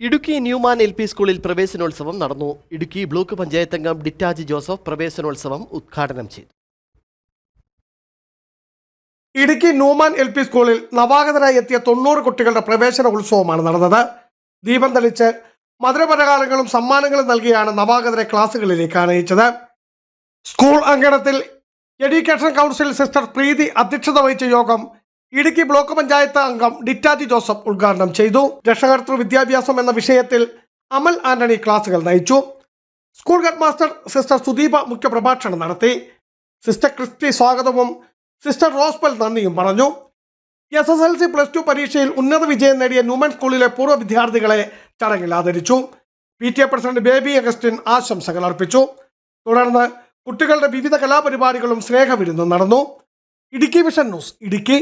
Idukki Newman L P സ്കൂളിൽ പ്രവേശനോത്സവം നടന്നു. ഇടുക്കി ബ്ലോക്ക് പഞ്ചായത്ത് അംഗം ഡിറ്റാജി ജോസഫ് പ്രവേശനോത്സവം ഉദ്ഘാടനം ചെയ്തു. ഇടുക്കി ന്യൂമാൻ എൽ പി സ്കൂളിൽ നവാഗതരായി എത്തിയ തൊണ്ണൂറ് കുട്ടികളുടെ പ്രവേശന ഉത്സവമാണ് നടന്നത്. ദീപം തെളിച്ച് മധുരപലഹാരങ്ങളും സമ്മാനങ്ങളും നൽകിയാണ് നവാഗതരെ ക്ലാസ്സുകളിലേക്ക് ആനയിച്ചത് സ്കൂൾ അങ്കണത്തിൽ എഡ്യൂക്കേഷൻ കൗൺസിൽ സിസ്റ്റർ പ്രീതി അധ്യക്ഷത വഹിച്ച യോഗം ഇടുക്കി ബ്ലോക്ക് പഞ്ചായത്ത് അംഗം ഡിറ്റാജി ജോസഫ് ഉദ്ഘാടനം ചെയ്തു. രക്ഷകർത്തൃ വിദ്യാഭ്യാസം എന്ന വിഷയത്തിൽ അമൽ ആന്റണി ക്ലാസുകൾ നയിച്ചു. School head master sister Sudeepa മുഖ്യപ്രഭാഷണം നടത്തി. സിസ്റ്റർ ക്രിസ്റ്റി സ്വാഗതവും സിസ്റ്റർ റോസ്ബൽ നന്ദിയും പറഞ്ഞു. S S L C plus two പരീക്ഷയിൽ ഉന്നത വിജയം നേടിയ ന്യൂമൻ സ്കൂളിലെ പൂർവ വിദ്യാർത്ഥികളെ ചടങ്ങിൽ ആദരിച്ചു. P T A president Baby Augustine ആശംസകൾ അർപ്പിച്ചു. തുടർന്ന് കുട്ടികളുടെ വിവിധ കലാപരിപാടികളും സ്നേഹവിരുന്നും നടന്നു. Idukki vision news Idukki.